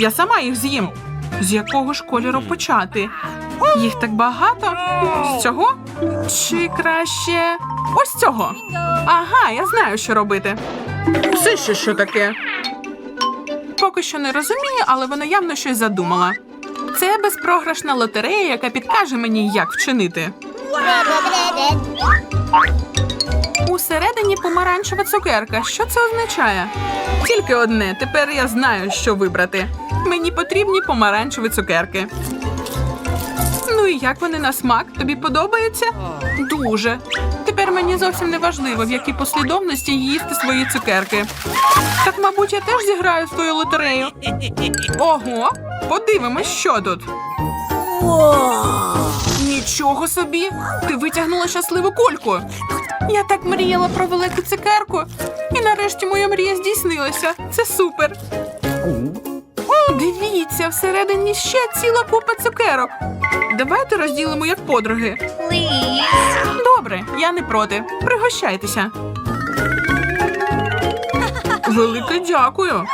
Я сама їх з'їм. З якого ж кольору почати? Їх так багато. З цього? Чи краще ось цього? Ага, я знаю, що робити. Це ще що таке? Поки що не розумію, але вона явно щось задумала. Це безпрограшна лотерея, яка підкаже мені, як вчинити. Усередині помаранчева цукерка. Що це означає? Тільки одне. Тепер я знаю, що вибрати. Мені потрібні помаранчеві цукерки. Ну і як вони на смак? Тобі подобається? Дуже. Тепер мені зовсім не важливо, в якій послідовності їсти свої цукерки. Так, мабуть, я теж зіграю в твою лотерею. Ого, подивимось, що тут. Нічого собі! Ти витягнула щасливу кульку. Я так мріяла про велику цукерку, і нарешті моя мрія здійснилася. Це супер. Дивіться, всередині ще ціла купа цукерок. Давайте розділимо як подруги. Добре, я не проти. Пригощайтеся. Велике дякую.